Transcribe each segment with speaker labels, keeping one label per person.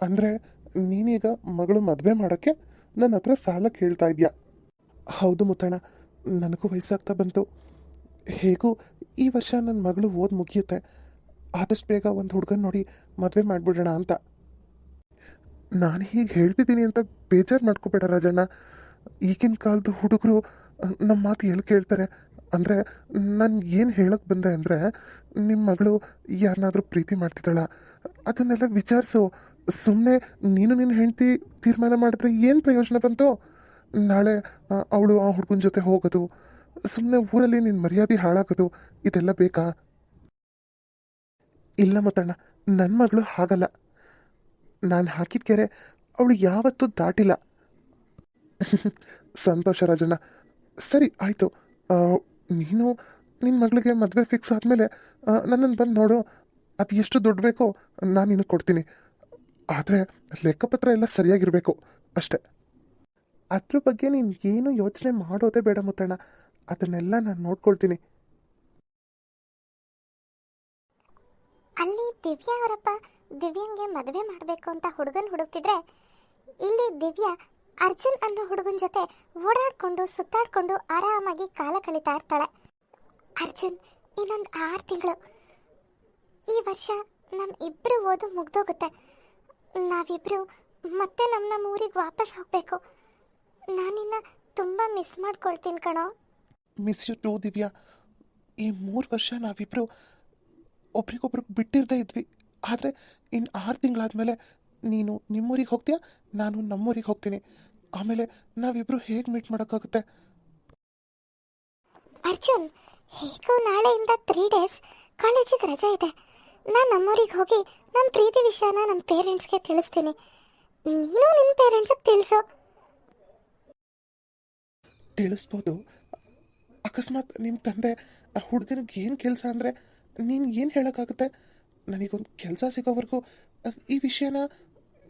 Speaker 1: ಅಂದರೆ ನೀನೀಗ ಮಗಳು ಮದುವೆ ಮಾಡೋಕ್ಕೆ ನನ್ನ ಹತ್ರ ಸಾಲ ಕೇಳ್ತಾ ಇದೆಯಾ? ಹೌದು ಮುತ್ತಣ್ಣ, ನನಗೂ ವಯಸ್ಸಾಗ್ತಾ ಬಂತು. ಹೇಗೂ, ಈ ವರ್ಷ ನನ್ನ ಮಗಳು ಓದ್ ಮುಗಿಯುತ್ತೆ. ಆದಷ್ಟು ಬೇಗ ಒಂದು ಹುಡುಗನ ನೋಡಿ ಮದುವೆ ಮಾಡಿಬಿಡೋಣ ಅಂತ. ನಾನು ಹೀಗೆ ಹೇಳ್ತಿದ್ದೀನಿ ಅಂತ ಬೇಜಾರು ಮಾಡ್ಕೋಬೇಡ ರಾಜಣ್ಣ. ಈಗಿನ ಕಾಲದ ಹುಡುಗರು ನಮ್ಮ ಮಾತು ಎಲ್ಲಿ ಕೇಳ್ತಾರೆ? ಅಂದರೆ ನಾನು ಏನು ಹೇಳಕ್ಕೆ ಬಂದೆ ಅಂದರೆ ನಿಮ್ಮ ಮಗಳು ಯಾರನ್ನಾದರೂ ಪ್ರೀತಿ ಮಾಡ್ತಿದ್ದಾಳ? ಅದನ್ನೆಲ್ಲ ವಿಚಾರಿಸು. ಸುಮ್ಮನೆ ನೀನು ನಿನ್ನ ಹೆಂಡತಿ ತೀರ್ಮಾನ ಮಾಡಿದ್ರೆ ಏನು ಪ್ರಯೋಜನ ಬಂತು? ನಾಳೆ ಅವಳು ಆ ಹುಡುಗನ ಜೊತೆ ಹೋಗೋದು. ಸುಮ್ಮನೆ ಊರಲ್ಲಿ ನಿನ್ನ ಮರ್ಯಾದೆ ಹಾಳಾಗೋದು, ಇದೆಲ್ಲ ಬೇಕಾ? ಇಲ್ಲ ಮತ್ತಣ್ಣ ನನ್ನ ಮಗಳು ಹಾಗಲ್ಲ. ನಾನು ಹಾಕಿದ ಕೆರೆ ಅವಳು ಯಾವತ್ತೂ ದಾಟಿಲ್ಲ. ಸಂತೋಷ ರಾಜಣ್ಣ. ಸರಿ, ಆಯಿತು. ನೀನು ನಿನ್ನ ಮಗಳಿಗೆ ಮದುವೆ ಫಿಕ್ಸ್ ಆದಮೇಲೆ ನನ್ನನ್ನು ಬಂದು ನೋಡು. ಅದು ಎಷ್ಟು ದುಡ್ಡು ಬೇಕೋ ನಾನು ನಿನಗೆ ಕೊಡ್ತೀನಿ. ಆದರೆ ಲೆಕ್ಕಪತ್ರ ಎಲ್ಲ ಸರಿಯಾಗಿರಬೇಕು, ಅಷ್ಟೆ. ಅದ್ರ ಬಗ್ಗೆ ನೀನು ಏನು ಯೋಚನೆ ಮಾಡೋದೇ ಬೇಡ ಮುತ್ತಣ್ಣ. ಅದನ್ನೆಲ್ಲ ನಾನು ನೋಡ್ಕೊಳ್ತೀನಿ.
Speaker 2: ಅಲ್ಲಿ ದಿವ್ಯಾ ಅವರಪ್ಪ ದಿವ್ಯಂಗೆ ಮದುವೆ ಮಾಡಬೇಕು ಅಂತ ಹುಡುಗನ್ ಹುಡುಕ್ತಿದ್ರೆ, ಇಲ್ಲಿ ದಿವ್ಯಾ ಅರ್ಜುನ್ ಅನ್ನೋ ಹುಡುಗನ ಜೊತೆ ಓಡಾಡ್ಕೊಂಡು, ಸುತ್ತಾಡ್ಕೊಂಡು ಆರಾಮಾಗಿ ಕಾಲ ಕಳೀತಾ ಇರ್ತಾಳೆ. ಅರ್ಜುನ್ ಇನ್ನೊಂದು ಆರು ತಿಂಗಳು. ಈ ವರ್ಷ ನಮ್ಮ ಇಬ್ಬರು ಓದು ಮುಗ್ದೋಗುತ್ತೆ. ನಾವಿಬ್ಬರು ಮತ್ತೆ ನಮ್ಮ ನಮ್ಮ ಊರಿಗೆ ವಾಪಸ್ ಹೋಗಬೇಕು. ನಾನಿನ್ನ ತುಂಬ ಮಿಸ್ ಮಾಡ್ಕೊಳ್ತೀನಿ ಕಣೋ.
Speaker 1: Miss you too Divya. ಈ ಮೂರು ವರ್ಷ ನಾವಿಬ್ರು ಒಬ್ರಿಗೊಬ್ರು ಬಿಟ್ಟಿರ್ದೇ ಇದ್ವಿ. ಆದರೆ ಇನ್ನು ಆರು ತಿಂಗಳಾದಮೇಲೆ ನೀನು ನಿಮ್ಮೂರಿಗೆ ಹೋಗ್ತೀಯಾ? ನಾನು ನಮ್ಮೂರಿಗೆ ಹೋಗ್ತೀನಿ. ಆಮೇಲೆ ನಾವಿಬ್ರು ಹೇಗೆ ಮೀಟ್ ಮಾಡೋಕ್ಕಾಗುತ್ತೆ?
Speaker 2: ಅರ್ಜುನ್ ಹೇಗೂ ನಾಳೆಯಿಂದ ತ್ರೀ ಡೇಸ್ ಕಾಲೇಜಿಗೆ ರಜೆ ಇದೆ. ನಾನು ನಮ್ಮೂರಿಗೆ ಹೋಗಿ ನನ್ನ ಪ್ರೀತಿ ವಿಷಯನ ನಮ್ಮ ಪೇರೆಂಟ್ಸ್ಗೆ ತಿಳಿಸ್ತೀನಿ. ನೀನು ನಿಮ್ಮ ಪೇರೆಂಟ್ಸಿಗೆ ತಿಳಿಸು.
Speaker 1: ತಿಳಿಸ್ಬೋದು. ಅಕಸ್ಮಾತ್ ನಿಮ್ಮ ತಂದೆ ಆ ಹುಡುಗನಿಗೆ ಏನು ಕೆಲಸ ಅಂದರೆ ನೀನು ಏನು ಹೇಳೋಕ್ಕಾಗುತ್ತೆ? ನನಗೊಂದು ಕೆಲಸ ಸಿಗೋವರೆಗೂ ಈ ವಿಷಯನ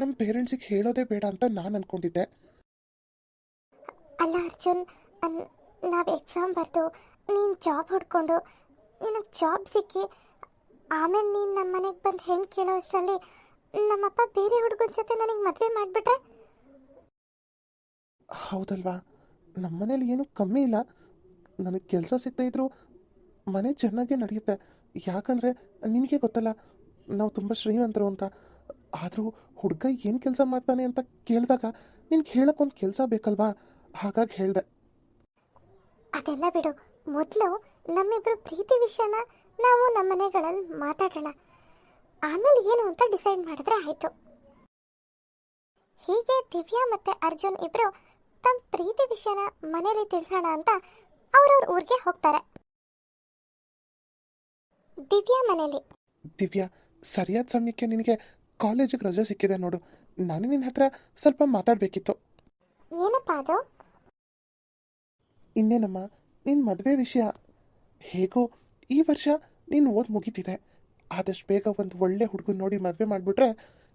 Speaker 1: ನಮ್ಮ ಪೇರೆಂಟ್ಸಿಗೆ ಹೇಳೋದೇ ಬೇಡ ಅಂತ ನಾನು ಅಂದ್ಕೊಂಡಿದ್ದೆ
Speaker 2: ಅಲ್ಲ ಅರ್ಜುನ್ ನಾವು ಎಕ್ಸಾಮ್ ಬರೆದು ನೀನು ಜಾಬ್ ಹುಡ್ಕೊಂಡು ನಿನಗೆ ಜಾಬ್ ಸಿಕ್ಕಿ ಆಮೇಲೆ ನೀನು ನಮ್ಮ ಮನೆಗೆ ಬಂದು ಹೆಣ್ಣು ಕೇಳೋ ಅಷ್ಟರಲ್ಲಿ ನಮ್ಮಪ್ಪ ಬೇರೆ ಹುಡುಗನ ಜೊತೆ ನನಗೆ ಮದುವೆ ಮಾಡಿಬಿಟ್ರೆ?
Speaker 1: ಹೌದಲ್ವಾ? ನಮ್ಮ ಮನೇಲಿ ಏನೂ ಕಮ್ಮಿ ಇಲ್ಲ. ನನಗೆ ಕೆಲಸ ಸಿಗ್ತಾ ಇದ್ರು ಮನೆ ಚೆನ್ನಾಗೇ ನಡೆಯುತ್ತೆ. ಯಾಕಂದರೆ ನಿನಗೆ ಗೊತ್ತಲ್ಲ ನಾವು ತುಂಬ ಶ್ರೀಮಂತರು ಅಂತ. ಆದರೂ ಹುಡುಗ ಏನು ಕೆಲಸ ಮಾಡ್ತಾನೆ ಅಂತ ಕೇಳಿದಾಗ ನಿನಗೆ ಹೇಳೋಕ್ಕೊಂದು ಕೆಲಸ ಬೇಕಲ್ವಾ? ಹಾಗಾಗಿ ಹೇಳಿದೆ.
Speaker 2: ಅದೆಲ್ಲ ಬಿಡು. ಮೊದಲು ನಮ್ಮಿಬ್ಬರು ಪ್ರೀತಿ ವಿಷಯನ ನಾವು ನಮ್ಮ ಮನೆಗಳಲ್ಲಿ ಮಾತಾಡೋಣ. ಆಮೇಲೆ ಏನು ಅಂತ ಡಿಸೈಡ್ ಮಾಡಿದ್ರೆ ಆಯ್ತು. ಹೀಗೆ ದಿವ್ಯಾ ಮತ್ತು ಅರ್ಜುನ್ ಇಬ್ಬರು ತಮ್ಮ ಪ್ರೀತಿ ವಿಷಯನ ಮನೇಲಿ ತಿಳಿಸೋಣ ಅಂತ ಅವ್ರವ್ರ ಊರಿಗೆ ಹೋಗ್ತಾರೆ. ದಿವ್ಯಾ ಮನೇಲಿ.
Speaker 1: ದಿವ್ಯಾ ಸರಿಯಾದ ಸಮಯಕ್ಕೆ ನಿನಗೆ ಕಾಲೇಜಿಗೆ ರಜೆ ಸಿಕ್ಕಿದೆ ನೋಡು. ನಾನು ನಿನ್ನ ಹತ್ರ ಸ್ವಲ್ಪ ಮಾತಾಡಬೇಕಿತ್ತು.
Speaker 2: ಏನಪ್ಪ ಅದು?
Speaker 1: ಇನ್ನೇನಮ್ಮ ನಿನ್ನ ಮದುವೆ ವಿಷಯ ಹೇಗೋ ಈ ವರ್ಷ ನೀನು ಓದ್ ಮುಗೀತಿದೆ. ಆದಷ್ಟು ಬೇಗ ಒಂದು ಒಳ್ಳೆ ಹುಡುಗನ ನೋಡಿ ಮದುವೆ ಮಾಡಿಬಿಟ್ರೆ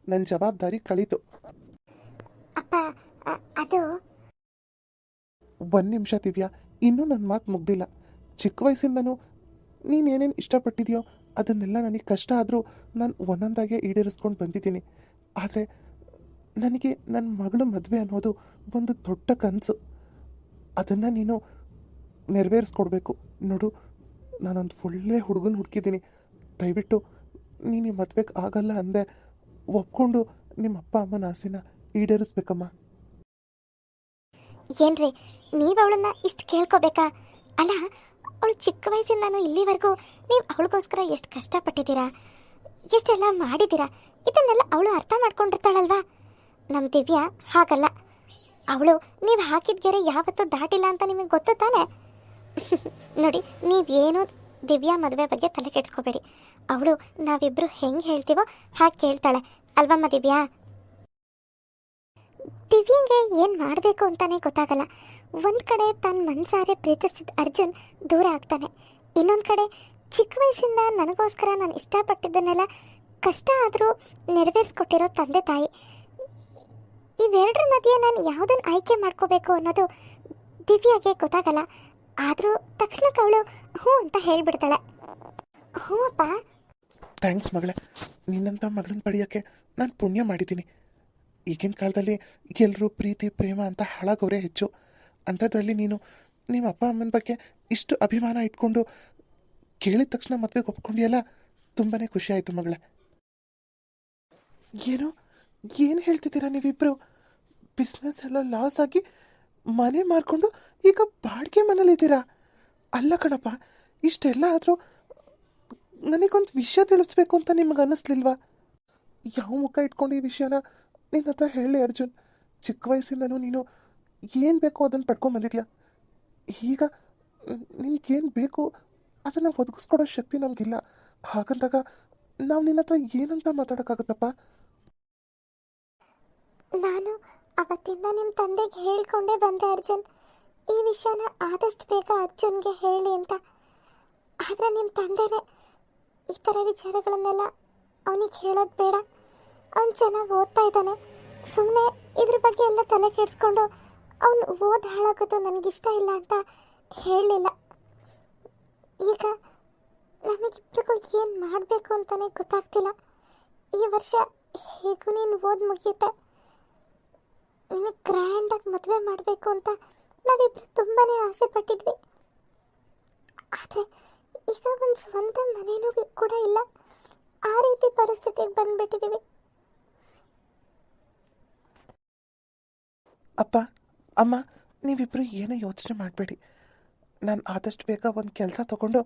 Speaker 1: ನನ್ನ ಜವಾಬ್ದಾರಿ ಕಳೀತು.
Speaker 2: ಅಪ್ಪ ಅದು?
Speaker 1: ಒಂದು ನಿಮಿಷ ದಿವ್ಯಾ ಇನ್ನೂ ನನ್ನ ಮಾತು ಮುಗ್ದಿಲ್ಲ. ಚಿಕ್ಕ ವಯಸ್ಸಿಂದನೂ ನೀನೇನೇನು ಇಷ್ಟಪಟ್ಟಿದೆಯೋ ಅದನ್ನೆಲ್ಲ ನನಗೆ ಕಷ್ಟ ಆದರೂ ನಾನು ಒಂದೊಂದಾಗೆ ಈಡೇರಿಸ್ಕೊಂಡು ಬಂದಿದ್ದೀನಿ. ಆದರೆ ನನಗೆ ನನ್ನ ಮಗಳು ಮದುವೆ ಅನ್ನೋದು ಒಂದು ದೊಡ್ಡ ಕನಸು. ಅದನ್ನು ನೀನು ನೆರವೇರಿಸ್ಕೊಡ್ಬೇಕು. ನೋಡು ನಾನೊಂದು ಒಳ್ಳೆ ಹುಡುಗನ ಹುಡುಕಿದ್ದೀನಿ. ದಯವಿಟ್ಟು ನೀನು ಮದುವೆಗೆ ಆಗಲ್ಲ ಅಂದೆ. ಒಪ್ಕೊಂಡು ನಿಮ್ಮ ಅಪ್ಪ ಅಮ್ಮನ ಆಸೆನ ಈಡೇರಿಸ್ಬೇಕಮ್ಮ.
Speaker 2: ಏನ್ರಿ, ನೀವು ಅವಳನ್ನ ಇಷ್ಟು ಕೇಳ್ಕೋಬೇಕಾ? ಅಲ್ಲ, ಅವಳು ಚಿಕ್ಕ ವಯಸ್ಸಿಂದಾನು ಇಲ್ಲಿವರೆಗೂ ನೀವು ಅವಳಿಗೋಸ್ಕರ ಎಷ್ಟು ಕಷ್ಟಪಟ್ಟಿದ್ದೀರಾ? ಎಷ್ಟೆಲ್ಲ ಮಾಡಿದ್ದೀರಾ? ಇದನ್ನೆಲ್ಲ ಅವಳು ಅರ್ಥ ಮಾಡ್ಕೊಂಡಿರ್ತಾಳಲ್ವಾ? ನಮ್ಮ ದಿವ್ಯಾ ಹಾಗಲ್ಲ. ಅವಳು ನೀವು ಹಾಕಿದ ಗೆರೆ ಯಾವತ್ತೂ ದಾಟಿಲ್ಲ ಅಂತ ನಿಮಗೆ ಗೊತ್ತು ತಾನೆ? ನೋಡಿ, ನೀವೇನು ದಿವ್ಯಾ ಮದುವೆ ಬಗ್ಗೆ ತಲೆ ಕೆಡಿಸ್ಕೋಬೇಡಿ. ಅವಳು ನಾವಿಬ್ಬರು ಹೆಂಗೆ ಹೇಳ್ತೀವೋ ಹಾಗೆ ಕೇಳ್ತಾಳೆ. ಅಲ್ವಮ್ಮ ದಿವ್ಯಾ? ದಿವ್ಯಂಗೆ ಏನು ಮಾಡಬೇಕು ಅಂತಾನೆ ಗೊತ್ತಾಗಲ್ಲ. ಒಂದು ಕಡೆ ತನ್ನ ಮನಸಾರೆ ಪ್ರೀತಿಸಿದ ಅರ್ಜುನ್ ದೂರ ಆಗ್ತಾನೆ. ಇನ್ನೊಂದು ಕಡೆ ಚಿಕ್ಕ ವಯಸ್ಸಿಂದ ನನಗೋಸ್ಕರ ನಾನು ಇಷ್ಟಪಟ್ಟಿದ್ದನ್ನೆಲ್ಲ ಕಷ್ಟ ಆದರೂ ನೆರವೇರಿಸ್ಕೊಟ್ಟಿರೋ ತಂದೆ ತಾಯಿ. ಇವೆರಡರ ಮಧ್ಯೆ ನಾನು ಯಾವುದನ್ನು ಆಯ್ಕೆ ಮಾಡ್ಕೋಬೇಕು ಅನ್ನೋದು ದಿವ್ಯಾಗೆ ಗೊತ್ತಾಗಲ್ಲ. ಆದರೂ ತಕ್ಷಣ ಅವಳು ಹ್ಞೂ ಅಂತ ಹೇಳಿಬಿಡ್ತಾಳೆ. ಹ್ಞೂ ಅಪ್ಪ.
Speaker 1: ಥ್ಯಾಂಕ್ಸ್ ಮಗಳೇ. ನಿನ್ನಂಥ ಮಗಳನ್ನ ಪಡೆಯೋಕ್ಕೆ ನಾನು ಪುಣ್ಯ ಮಾಡಿದ್ದೀನಿ. ಈಗಿನ ಕಾಲದಲ್ಲಿ ಎಲ್ಲರೂ ಪ್ರೀತಿ, ಪ್ರೇಮ ಅಂತ ಹಾಳಾಗೋರೇ ಹೆಚ್ಚು. ಅಂಥದ್ರಲ್ಲಿ ನೀನು ನಿಮ್ಮ ಅಪ್ಪ, ಅಮ್ಮನ ಬಗ್ಗೆ ಇಷ್ಟು ಅಭಿಮಾನ ಇಟ್ಕೊಂಡು ಕೇಳಿದ ತಕ್ಷಣ ಮದುವೆಗೆ ಒಪ್ಕೊಂಡಿಯಲ್ಲ ತುಂಬಾ ಖುಷಿ ಆಯಿತು ಮಗಳೇ. ಏನು ಏನು ಹೇಳ್ತಿದ್ದೀರಾ ನೀವಿಬ್ಬರು ಬಿಸ್ನೆಸ್ ಎಲ್ಲ ಲಾಸ್ ಆಗಿ ಮನೆ ಮಾರ್ಕೊಂಡು ಈಗ ಬಾಡಿಗೆ ಮನೇಲಿದ್ದೀರಾ ಅಲ್ಲ ಕಣಪ್ಪ, ಇಷ್ಟೆಲ್ಲ ಆದರೂ ನನಗೊಂದು ವಿಷಯ ತಿಳಿಸ್ಬೇಕು ಅಂತ ನಿಮಗೆ ಅನ್ನಿಸ್ಲಿಲ್ವಾ ಯಾವ ಮುಖ ಇಟ್ಕೊಂಡು ಈ ವಿಷಯನ ನಿನ್ನ ಹತ್ರ ಹೇಳಿ ಅರ್ಜುನ್. ಚಿಕ್ಕ ವಯಸ್ಸಿಂದನೂ ನೀನು ಏನು ಬೇಕೋ ಅದನ್ನು ಪಡ್ಕೊಂಬಂದಿದ್ಯಾ ಈಗ ನಿನಗೇನು ಬೇಕು ಅದನ್ನು ಒದಗಿಸ್ಕೊಡೋ ಶಕ್ತಿ ನಮಗಿಲ್ಲ. ಹಾಗಂದಾಗ ನಾವು ನಿನ್ನ ಹತ್ರ ಏನಂತ ಮಾತಾಡೋಕ್ಕಾಗುತ್ತಪ್ಪ?
Speaker 2: ನಾನು ಅವತ್ತಿಂದ ನಿಮ್ಮ ತಂದೆಗೆ ಹೇಳ್ಕೊಂಡೇ ಬಂದೆ ಅರ್ಜುನ್. ಈ ವಿಷಯನ ಆದಷ್ಟು ಬೇಗ ಅರ್ಜುನ್ಗೆ ಹೇಳಿ ಅಂತ. ಆದರೆ ನಿಮ್ಮ ತಂದೆನೇ ಈ ಥರ ವಿಚಾರಗಳನ್ನೆಲ್ಲ ಅವನಿಗೆ ಹೇಳೋದು ಬೇಡ. ಅವನು ಚೆನ್ನಾಗಿ ಓದ್ತಾ ಇದ್ದಾನೆ. ಸುಮ್ಮನೆ ಇದ್ರ ಬಗ್ಗೆ ಎಲ್ಲ ತಲೆ ಕೆಡಿಸ್ಕೊಂಡು ಅವನು ಓದ್ ಹಾಳಾಗೋದು ನನಗಿಷ್ಟ ಇಲ್ಲ ಅಂತ ಹೇಳಲಿಲ್ಲ. ಈಗ ನಮಗಿಬ್ಬರಿಗೂ ಏನು ಮಾಡಬೇಕು ಅಂತಲೇ ಗೊತ್ತಾಗ್ತಿಲ್ಲ. ಈ ವರ್ಷ ಹೇಗೂ ನೀನು ಓದ್ ಮುಗಿಯುತ್ತೆ. ನಿನಗೆ ಗ್ರ್ಯಾಂಡಾಗಿ ಮದುವೆ ಮಾಡಬೇಕು ಅಂತ ನಾವಿಬ್ಬರು ತುಂಬಾ ಆಸೆ ಪಟ್ಟಿದ್ವಿ. ಆದರೆ ಈಗ ಒಂದು ಸ್ವಂತ ಮನೇನೂ ಕೂಡ ಇಲ್ಲ. ಆ ರೀತಿ ಪರಿಸ್ಥಿತಿಗೆ ಬಂದ್ಬಿಟ್ಟಿದ್ದೀವಿ
Speaker 1: ಅಪ್ಪ, ಅಮ್ಮ ನೀವಿಬ್ಬರು ಏನೂ ಯೋಚನೆ ಮಾಡಬೇಡಿ. ನಾನು ಆದಷ್ಟು ಬೇಗ ಒಂದು ಕೆಲಸ ತಗೊಂಡು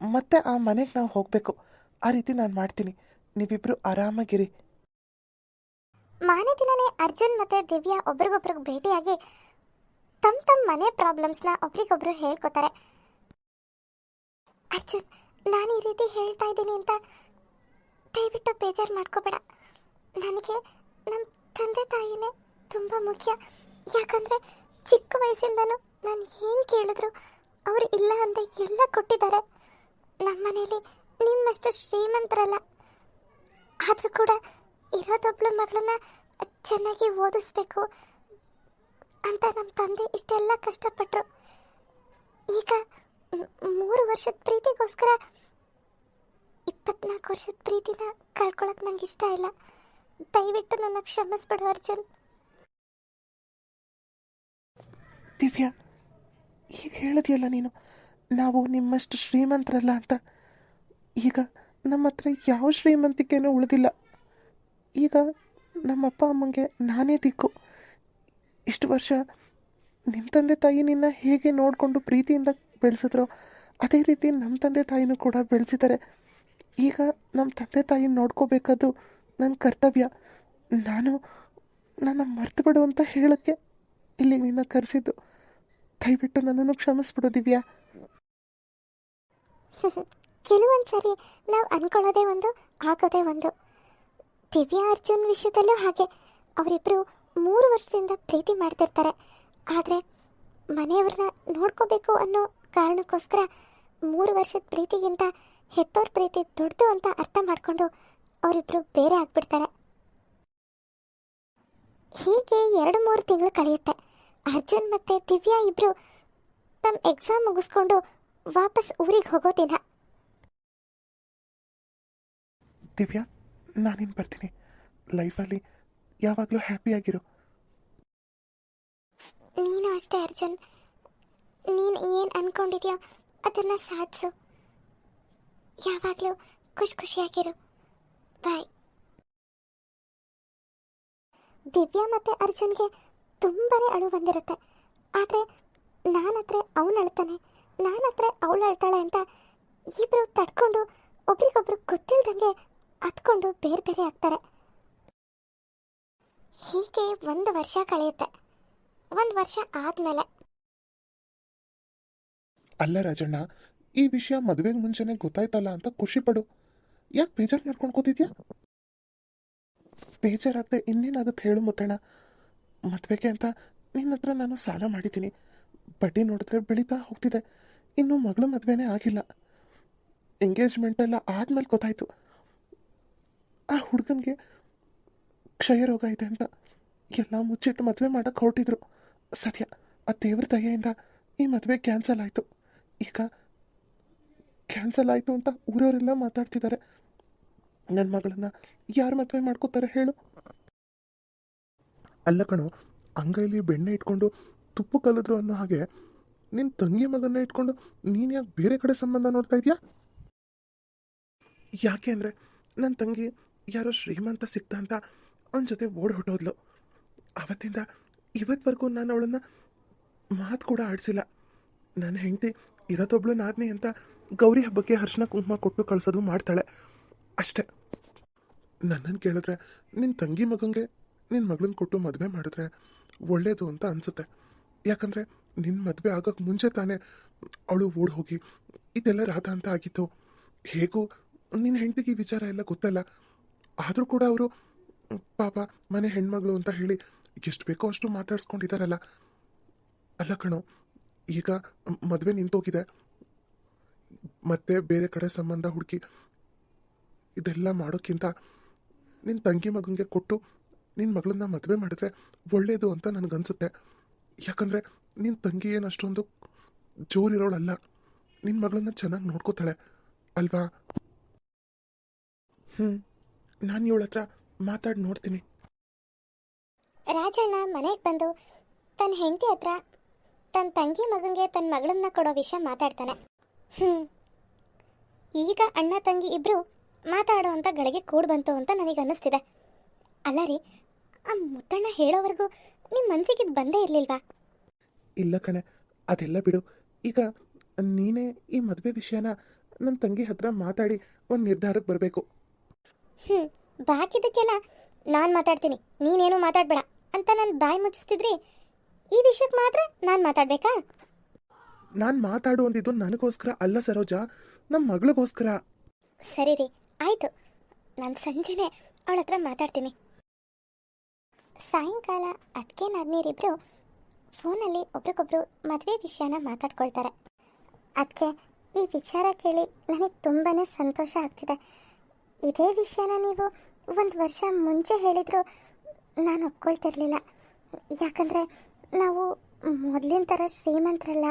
Speaker 1: ಮತ್ತೆ ಆ ಮನೆಗೆ ನಾವು ಹೋಗಬೇಕು. ಆ ರೀತಿ ನಾನು ಮಾಡ್ತೀನಿ. ನೀವಿಬ್ಬರು ಆರಾಮಾಗಿರಿ.
Speaker 2: ಮಾನೇ ದಿನನೇ ಅರ್ಜುನ್ ಮತ್ತೆ ದಿವ್ಯಾ ಒಬ್ರಿಗೊಬ್ರಿಗೆ ಭೇಟಿಯಾಗಿ ತಮ್ಮ ತಮ್ಮ ಮನೆ ಪ್ರಾಬ್ಲಮ್ಸ್ನ ಒಬ್ರಿಗೊಬ್ರು ಹೇಳ್ಕೊತಾರೆ. ಅರ್ಜುನ್, ನಾನು ಈ ರೀತಿ ಹೇಳ್ತಾ ಇದ್ದೀನಿ ಅಂತ ದಯವಿಟ್ಟು ಬೇಜಾರು ಮಾಡ್ಕೋಬೇಡ. ನನಗೆ ನಮ್ಮ ತಂದೆ ತಾಯಿನೇ ತುಂಬ ಮುಖ್ಯ. ಯಾಕಂದರೆ ಚಿಕ್ಕ ವಯಸ್ಸಿಂದನೂ ನಾನು ಏನು ಕೇಳಿದ್ರು ಅವರು ಇಲ್ಲ ಅಂತ ಎಲ್ಲ ಕೊಟ್ಟಿದ್ದಾರೆ. ನಮ್ಮ ಮನೇಲಿ ನಿಮ್ಮಷ್ಟು ಶ್ರೀಮಂತರಲ್ಲ. ಆದರೂ ಕೂಡ ಇರೋದೊಬ್ಳು ಮಗಳನ್ನ ಚೆನ್ನಾಗಿ ಓದಿಸ್ಬೇಕು ಅಂತ ನಮ್ಮ ತಂದೆ ಇಷ್ಟೆಲ್ಲ ಕಷ್ಟಪಟ್ಟರು ಈಗ ಮೂರು ವರ್ಷದ ಪ್ರೀತಿಗೋಸ್ಕರ ಇಪ್ಪತ್ನಾಲ್ಕು ವರ್ಷದ ಪ್ರೀತಿನ ಕಳ್ಕೊಳಕ್ ನಂಗೆ ಇಷ್ಟ ಇಲ್ಲ. ದಯವಿಟ್ಟು ನನ್ನ ಕ್ಷಮಿಸ್ಬಿಡು, ಅರ್ಜುನ್.
Speaker 1: ದಿವ್ಯಾ, ಈಗ ಹೇಳಿದೆಯಲ್ಲ ನೀನು, ನಾವು ನಿಮ್ಮಷ್ಟು ಶ್ರೀಮಂತರಲ್ಲ ಅಂತ. ಈಗ ನಮ್ಮ ಹತ್ರ ಯಾವ ಶ್ರೀಮಂತಿಕೆನೂ ಉಳಿದಿಲ್ಲ. ಈಗ ನಮ್ಮಪ್ಪ ಅಮ್ಮಂಗೆ ನಾನೇ ದಿಕ್ಕು. ಇಷ್ಟು ವರ್ಷ ನಿಮ್ಮ ತಂದೆ ತಾಯಿ ನಿನ್ನ ಹೇಗೆ ನೋಡಿಕೊಂಡು ಪ್ರೀತಿಯಿಂದ ಬೆಳೆಸಿದ್ರೋ ಅದೇ ರೀತಿ ನಮ್ಮ ತಂದೆ ತಾಯಿನೂ ಕೂಡ ಬೆಳೆಸಿದ್ದಾರೆ. ಈಗ ನಮ್ಮ ತಂದೆ ತಾಯಿ ನೋಡ್ಕೋಬೇಕಾದ್ದು ನನ್ನ ಕರ್ತವ್ಯ. ನಾನು ನನ್ನ ಮರ್ತು ಬಿಡು ಅಂತ ಹೇಳೋಕ್ಕೆ ಇಲ್ಲಿ ನಿನ್ನ ಕರೆಸಿದ್ದು. ದಯವಿಟ್ಟು ನನ್ನನ್ನು ಕ್ಷಮಿಸ್ಬಿಡು ದಿವ್ಯಾ.
Speaker 2: ಕೆಲವೊಂದು ಸರಿ ನಾವು ಅನ್ಕೊಳ್ಳೋದೇ ಒಂದು, ಆಗೋದೇ ಒಂದು. ದಿವ್ಯಾ ಅರ್ಜುನ್ ವಿಷಯದಲ್ಲೂ ಹಾಗೆ. ಅವರಿಬ್ಬರು ಮೂರು ವರ್ಷದಿಂದ ಪ್ರೀತಿ ಮಾಡ್ತಿರ್ತಾರೆ. ಆದರೆ ಮನೆಯವ್ರನ್ನ ನೋಡ್ಕೋಬೇಕು ಅನ್ನೋ ಕಾರಣಕ್ಕೋಸ್ಕರ ಮೂರು ವರ್ಷದ ಪ್ರೀತಿಗಿಂತ ಹೆತ್ತೋರ್ ಪ್ರೀತಿ ದೊಡ್ಡದು ಅಂತ ಅರ್ಥ ಮಾಡಿಕೊಂಡು ಅವರಿಬ್ಬರು ಬೇರೆ ಆಗ್ಬಿಡ್ತಾರೆ. ಹೀಗೆ ಎರಡು ಮೂರು ತಿಂಗಳು ಕಳೆಯುತ್ತೆ. ಅರ್ಜುನ್ ಮತ್ತೆ ದಿವ್ಯಾ ಇಬ್ಬರು ತಮ್ಮ ಎಕ್ಸಾಮ್ ಮುಗಿಸ್ಕೊಂಡು ವಾಪಸ್ ಊರಿಗೆ ಹೋಗೋ ದಿನ.
Speaker 1: ದಿವ್ಯಾ? ನಾನಿನ್ನು ಬರ್ತೀನಿ. ಲೈಫಲ್ಲಿ ಯಾವಾಗಲೂ ಹ್ಯಾಪಿಯಾಗಿರು
Speaker 2: ನೀನು ಅಷ್ಟೇ ಅರ್ಜುನ್. ನೀನು ಏನು ಅನ್ಕೊಂಡಿದ್ಯೋ ಅದನ್ನು ಸಾಧಿಸು. ಯಾವಾಗಲೂ ಖುಷಿ ಖುಷಿಯಾಗಿರು. ಬಾಯ್ ದಿವ್ಯಾ ಮತ್ತು ಅರ್ಜುನ್ಗೆ ತುಂಬಾ ಅಳು ಬಂದಿರುತ್ತೆ. ಆದರೆ ನಾನತ್ರ ಅವನು ಅಳ್ತಾನೆ. ನಾನು ಹತ್ರ ಅವಳು ಅಳ್ತಾಳೆ ಅಂತ ಇಬ್ಬರು ತಡ್ಕೊಂಡು ಒಬ್ರಿಗೊಬ್ರು ಗೊತ್ತಿಲ್ದಂಗೆ ಹತ್ಕೊಂಡು ಬೇರೆ ಬೇರೆ ಆಗ್ತಾರೆ. ಹೀಗೆ ಒಂದು ವರ್ಷ ಕಳೆಯುತ್ತೆ. ಒಂದು ವರ್ಷ ಆದ್ಮೇಲೆ.
Speaker 1: ಅಲ್ಲ ರಾಜಣ್ಣ, ಈ ವಿಷಯ ಮದುವೆಗೆ ಮುಂಚೆನೆ ಗೊತ್ತಾಯ್ತಲ್ಲ ಅಂತ ಖುಷಿ ಪಡು. ಯಾಕೆ ಬೇಜಾರು ಮಾಡ್ಕೊಂಡು ಕೂತಿದ್ಯಾ? ಬೇಜಾರಾಗದೆ ಇನ್ನೇನಾಗುತ್ತೆ ಹೇಳು ಮುತ್ತಣ್ಣ. ಮದುವೆಗೆ ಅಂತ ನಿನ್ನ ಹತ್ರ ನಾನು ಸಾಲ ಮಾಡಿದ್ದೀನಿ. ಬಡ್ಡಿ ನೋಡಿದ್ರೆ ಬೆಳೀತಾ ಹೋಗ್ತಿದೆ. ಇನ್ನು ಮಗಳು ಮದುವೆನೇ ಆಗಿಲ್ಲ. ಎಂಗೇಜ್ಮೆಂಟ್ ಎಲ್ಲ ಆದ್ಮೇಲೆ ಗೊತ್ತಾಯ್ತು. ಆ ಹುಡುಗನಿಗೆ ಕ್ಷಯ ರೋಗ ಇದೆ ಅಂತ ಎಲ್ಲ ಮುಚ್ಚಿಟ್ಟು ಮದುವೆ ಮಾಡಕ್ಕೆ ಹೊರಟಿದ್ರು. ಸದ್ಯ ಆ ದೇವ್ರ ದಯೆಯಿಂದ ಈ ಮದುವೆ ಕ್ಯಾನ್ಸಲ್ ಆಯಿತು. ಈಗ ಕ್ಯಾನ್ಸಲ್ ಆಯಿತು ಅಂತ ಊರವರೆಲ್ಲ ಮಾತಾಡ್ತಿದ್ದಾರೆ. ನನ್ನ ಮಗಳನ್ನ ಯಾರು ಮದುವೆ ಮಾಡ್ಕೋತಾರೆ ಹೇಳು? ಅಲ್ಲ ಕಣು ಅಂಗೈಲಿ ಬೆಣ್ಣೆ ಇಟ್ಕೊಂಡು ತುಪ್ಪು ಕಲಿದ್ರು ಅನ್ನೋ ಹಾಗೆ ನಿನ್ನ ತಂಗಿ ಮಗನ್ನ ಇಟ್ಕೊಂಡು ನೀನು ಯಾಕೆ ಬೇರೆ ಕಡೆ ಸಂಬಂಧ ನೋಡ್ತಾ ಇದೆಯಾ? ಯಾಕೆ ಅಂದರೆ ನನ್ನ ತಂಗಿ ಯಾರೋ ಶ್ರೀಮಂತ ಸಿಕ್ತ ಅಂತ ಅವನ ಜೊತೆ ಓಡ್ ಹೊಟ್ಟೋದ್ಲು ಅವತ್ತಿಂದ ಇವತ್ವರೆಗೂ ನಾನು ಅವಳನ್ನು ಮಾತು ಕೂಡ ಆಡಿಸಿಲ್ಲ. ನನ್ನ ಹೆಂಡತಿ ಇರೋದೊಬ್ಳು ನಾದ್ನಿ ಅಂತ ಗೌರಿ ಹಬ್ಬಕ್ಕೆ ಅರ್ಶಿನ ಕುಂಕುಮ ಕೊಟ್ಟು ಕಳಿಸೋದು ಮಾಡ್ತಾಳೆ. ಅಷ್ಟೆ. ನನ್ನನ್ನು ಕೇಳಿದ್ರೆ ನಿನ್ನ ತಂಗಿ ಮಗಂಗೆ ನಿನ್ನ ಮಗಳನ್ನ ಕೊಟ್ಟು ಮದುವೆ ಮಾಡಿದ್ರೆ ಒಳ್ಳೇದು ಅಂತ ಅನಿಸುತ್ತೆ. ಯಾಕಂದರೆ ನಿನ್ನ ಮದುವೆ ಆಗೋಕ್ಕೆ ಮುಂಚೆ ತಾನೇ ಅವಳು ಓಡಿ ಹೋಗಿ ಇದೆಲ್ಲ ರಾಧ ಅಂತ ಆಗಿತ್ತು. ಹೇಗೂ ನಿನ್ನ ಹೆಂಡತಿಗೆ ವಿಚಾರ ಎಲ್ಲ ಗೊತ್ತಲ್ಲ? ಆದರೂ ಕೂಡ ಅವರು ಪಾಪ ಮನೆ ಹೆಣ್ಮಗಳು ಅಂತ ಹೇಳಿ ಎಷ್ಟು ಬೇಕೋ ಅಷ್ಟು ಮಾತಾಡ್ಸ್ಕೊಂಡಿದ್ದಾರಲ್ಲ ಅಲ್ಲ ಕಣೋ, ಈಗ ಮದುವೆ ನಿಂತೋಗಿದೆ. ಮತ್ತೆ ಬೇರೆ ಕಡೆ ಸಂಬಂಧ ಹುಡುಕಿ ಇದೆಲ್ಲ ಮಾಡೋಕ್ಕಿಂತ ನಿನ್ನ ತಂಗಿ ಮಗನಿಗೆ ಕೊಟ್ಟು ನಿನ್ನ ಮಗಳನ್ನ ಮದುವೆ ಮಾಡಿದ್ರೆ ಒಳ್ಳೆಯದು ಅಂತ ನನಗನ್ಸುತ್ತೆ. ಯಾಕಂದರೆ ನಿನ್ನ ತಂಗಿ ಏನು ಅಷ್ಟೊಂದು ಜೋರಿರೋಳಲ್ಲ. ನಿನ್ನ ಮಗಳನ್ನ ಚೆನ್ನಾಗಿ ನೋಡ್ಕೋತಾಳೆ, ಅಲ್ವಾ? ಹ್ಞೂ ನಾನು ಇವಳ ಹತ್ರ ಮಾತಾಡಿ ನೋಡ್ತೀನಿ.
Speaker 2: ರಾಜಣ್ಣ ಮನೆಗೆ ಬಂದು ತನ್ನ ಹೆಂಡತಿ ಹತ್ರ ತನ್ನ ತಂಗಿ ಮಗನಿಗೆ ತನ್ನ ಮಗಳನ್ನ ಕೊಡೋ ವಿಷಯ ಮಾತಾಡ್ತಾನೆ. ಹ್ಞೂ ಈಗ ಅಣ್ಣ ತಂಗಿ ಇಬ್ಬರು ಮಾತಾಡೋ ಅಂತ ಗಳಿಗೆ ಕೂಡ್ ಬಂತು ಅಂತ ನನಗೆ ಅನ್ನಿಸ್ತಿದೆ. ಅಲ್ಲ ರೀ ಆ ಮುತ್ತಣ್ಣ ಹೇಳೋವರೆಗೂ ನಿಮ್ಮ ಮನಸ್ಸಿಗೆ ಇದು ಬಂದೇ ಇರಲಿಲ್ವಾ?
Speaker 1: ಇಲ್ಲ ಕಣೆ ಅದೆಲ್ಲ ಬಿಡು. ಈಗ ನೀನೇ ಈ ಮದುವೆ ವಿಷಯನ ನನ್ನ ತಂಗಿ ಹತ್ರ ಮಾತಾಡಿ ಒಂದು ನಿರ್ಧಾರಕ್ಕೆ ಬರಬೇಕು.
Speaker 2: ಹ್ಞೂ ಬಾಕಿದಕ್ಕೆಲ್ಲ ನಾನು ಮಾತಾಡ್ತೀನಿ. ನೀನೇನು ಮಾತಾಡಬೇಡ. ಅಂತ ನಾನು ಬಾಯಿ ಮುಚ್ಚಿಸ್ತಿದ್ರಿ ಈ ವಿಷಯಕ್ಕೆ ಮಾತ್ರ ನಾನು ಮಾತಾಡಬೇಕಾ?
Speaker 1: ನಾನು ಮಾತಾಡು ಅಂದಿದ್ದು ನನಗೋಸ್ಕರ ಅಲ್ಲ ಸರೋಜ. ನಮ್ಮ ಮಗಳಿಗೋಸ್ಕರ.
Speaker 2: ಸರಿ ರೀ ಆಯಿತು. ನಾನು ಸಂಜೆನೆ ಅವಳ ಹತ್ರ ಮಾತಾಡ್ತೀನಿ. ಸಾಯಂಕಾಲ ಅದಕ್ಕೆ ನಾದ್ನೀರಿಬ್ಬರು ಫೋನಲ್ಲಿ ಒಬ್ರಿಗೊಬ್ರು ಮದುವೆ ವಿಷಯನ ಮಾತಾಡ್ಕೊಳ್ತಾರೆ. ಅದಕ್ಕೆ ಈ ವಿಚಾರ ಕೇಳಿ ನನಗೆ ತುಂಬಾ ಸಂತೋಷ ಆಗ್ತಿದೆ. ಇದೇ ವಿಷಯನ ನೀವು ಒಂದು ವರ್ಷ ಮುಂಚೆ ಹೇಳಿದ್ರು ನಾನು ಒಪ್ಕೊಳ್ತಿರ್ಲಿಲ್ಲ ಯಾಕಂದರೆ ನಾವು ಮೊದಲಿನ ಥರ ಶ್ರೀಮಂತರಲ್ಲ.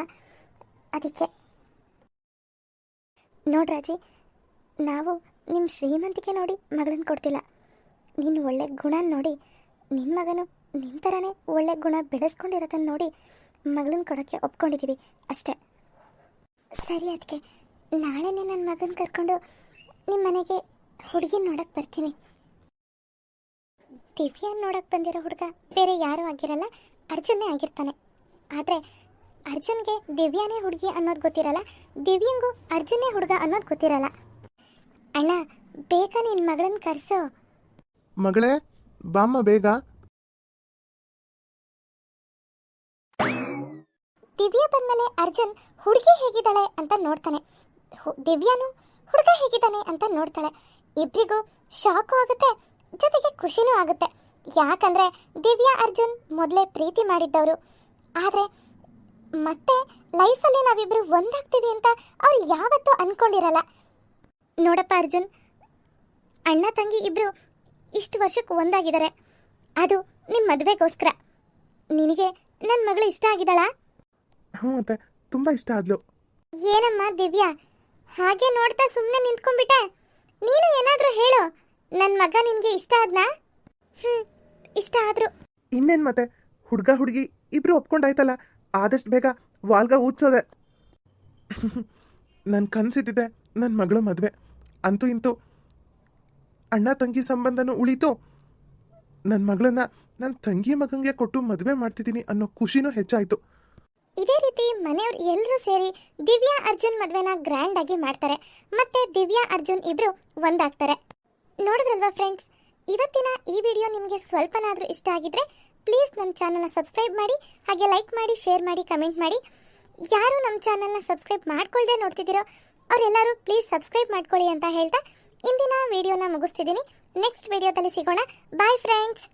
Speaker 2: ಅದಕ್ಕೆ. ನೋಡ್ರಾಜಿ ನಾವು ನಿಮ್ಮ ಶ್ರೀಮಂತಿಕೆ ನೋಡಿ ಮಗಳನ್ನ ಕೊಡ್ತಿಲ್ಲ. ನೀನು ಒಳ್ಳೆ ಗುಣ ನೋಡಿ ನಿನ್ನ ಮಗನು ನಿನ್ನ ಥರನೇ ಒಳ್ಳೆ ಗುಣ ಬೆಳೆಸ್ಕೊಂಡಿರೋದನ್ನು ನೋಡಿ ಮಗಳನ್ನ ಕೊಡೋಕ್ಕೆ ಒಪ್ಕೊಂಡಿದ್ದೀವಿ ಅಷ್ಟೇ. ಸರಿ ಅದಕ್ಕೆ ನಾಳೆನೇ ನನ್ನ ಮಗನ ಕರ್ಕೊಂಡು ನಿಮ್ಮ ಮನೆಗೆ ಹುಡುಗಿ ನೋಡಕ್ಕೆ ಬರ್ತೀನಿ. ದಿವ್ಯಾ ನೋಡಕ್ಕೆ ಬಂದಿರೋ ಹುಡುಗ ಬೇರೆ ಯಾರೂ ಆಗಿರಲ್ಲ ಅರ್ಜುನೇ ಆಗಿರ್ತಾನೆ. ಆದರೆ ಅರ್ಜುನ್ಗೆ ದಿವ್ಯಾನೇ ಹುಡುಗಿ ಅನ್ನೋದು ಗೊತ್ತಿರಲ್ಲ ದಿವ್ಯಂಗೂ ಅರ್ಜುನೇ ಹುಡುಗ ಅನ್ನೋದು ಗೊತ್ತಿರಲ್ಲ. ಅಣ್ಣ ಬೇಗ ನಿನ್ನ ಮಗಳನ್ನ ಕರೆಸೋ.
Speaker 1: ಮಗಳೇ ಬಾಮ್ಮ ಬೇಗ.
Speaker 2: ದಿವ್ಯ ಬಂದ್ಮೇಲೆ ಅರ್ಜುನ್ ಹುಡುಗಿ ಹೇಗಿದ್ದಾಳೆ ಅಂತ ನೋಡ್ತಾನೆ. ದಿವ್ಯಾನು ಹುಡುಗ ಹೇಗಿದ್ದಾನೆ ಅಂತ ನೋಡ್ತಾಳೆ. ಇಬ್ರಿಗೂ ಶಾಕು ಆಗುತ್ತೆ ಜೊತೆಗೆ ಖುಷಿನೂ ಆಗುತ್ತೆ. ಯಾಕಂದರೆ ದಿವ್ಯಾ ಅರ್ಜುನ್ ಮೊದಲೇ ಪ್ರೀತಿ ಮಾಡಿದ್ದವರು. ಆದರೆ ಮತ್ತೆ ಲೈಫಲ್ಲಿ ನಾವಿಬ್ಬರು ಒಂದಾಗ್ತೀವಿ ಅಂತ ಅವ್ರು ಯಾವತ್ತೂ ಅಂದ್ಕೊಂಡಿರಲ್ಲ ನೋಡಪ್ಪ ಅರ್ಜುನ್ ಅಣ್ಣ ತಂಗಿ ಇಬ್ಬರು ಇಷ್ಟು ವರ್ಷಕ್ಕೆ ಒಂದಾಗಿದ್ದಾರೆ. ಅದು ನಿಮ್ಮ ಮದುವೆಗೋಸ್ಕರ. ನಿನಗೆ ನನ್ನ ಮಗಳು ಇಷ್ಟ ಆಗಿದ್ದಾಳ?
Speaker 1: ಹ್ಞೂ ಮತ್ತೆ ತುಂಬ ಇಷ್ಟ ಆದ್ಲು.
Speaker 2: ಏನಮ್ಮ ದಿವ್ಯಾ? ಹಾಗೆ ನೋಡ್ತಾ ಸುಮ್ಮನೆ ನಿಂತ್ಕೊಂಡ್ಬಿಟ್ಟೆ? ನೀನು ಏನಾದರೂ ಹೇಳು. ನನ್ನ ಮಗ ನಿನಗೆ ಇಷ್ಟ ಆದ್ನಾ? ಹ್ಞೂ ಇಷ್ಟ ಆದ್ರು.
Speaker 1: ಇನ್ನೇನು ಮತ್ತೆ? ಹುಡುಗ, ಹುಡುಗಿ ಇಬ್ರು ಒಪ್ಕೊಂಡಾಯ್ತಲ್ಲ, ಆದಷ್ಟು ಬೇಗ ವಾಲ್ಗ ಊದ್ಸೋದೆ. ನನ್ನ ಕನ್ಸಿದ್ದಿದೆ ನನ್ನ ಮಗಳು ಮದುವೆ. ಅಂತೂ ಇಂತೂ ಅಣ್ಣ, ತಂಗಿ ಸಂಬಂಧನೂ ಉಳಿತು. ನನ್ನ ಮಗಳನ್ನ ನನ್ನ ತಂಗಿ ಮಗಂಗೆ ಕೊಟ್ಟು ಮದುವೆ ಮಾಡ್ತಿದ್ದೀನಿ ಅನ್ನೋ ಖುಷಿನೂ ಹೆಚ್ಚಾಯಿತು.
Speaker 2: ಇದೇ ರೀತಿ ಮನೆಯವ್ರು ಎಲ್ಲರೂ ಸೇರಿ ದಿವ್ಯಾ, ಅರ್ಜುನ್ ಮದುವೆನ ಗ್ರ್ಯಾಂಡ್ ಆಗಿ ಮಾಡ್ತಾರೆ. ಮತ್ತೆ ದಿವ್ಯಾ, ಅರ್ಜುನ್ ಇಬ್ರು ಒಂದಾಗ್ತಾರೆ. ನೋಡಿದ್ರಲ್ವಾ ಫ್ರೆಂಡ್ಸ್ ಇವತ್ತಿನ ಈ ವಿಡಿಯೋ ನಿಮಗೆ ಸ್ವಲ್ಪನಾದರೂ ಇಷ್ಟ ಆಗಿದ್ರೆ ಪ್ಲೀಸ್ ನಮ್ಮ ಚಾನಲ್ನ ಸಬ್ಸ್ಕ್ರೈಬ್ ಮಾಡಿ, ಹಾಗೆ ಲೈಕ್ ಮಾಡಿ ಶೇರ್ ಮಾಡಿ ಕಮೆಂಟ್ ಮಾಡಿ. ಯಾರು ನಮ್ಮ ಚಾನಲ್ನ ಸಬ್ಸ್ಕ್ರೈಬ್ ಮಾಡ್ಕೊಳ್ಳದೆ ನೋಡ್ತಿದ್ದೀರೋ ಅವರೆಲ್ಲರೂ ಪ್ಲೀಸ್ ಸಬ್ಸ್ಕ್ರೈಬ್ ಮಾಡ್ಕೊಳ್ಳಿ ಅಂತ ಹೇಳ್ತಾ ಇಂದಿನ ವಿಡಿಯೋನ ಮುಗಿಸ್ತಿದ್ದೀನಿ. ನೆಕ್ಸ್ಟ್ ವಿಡಿಯೋದಲ್ಲಿ ಸಿಗೋಣ. Bye friends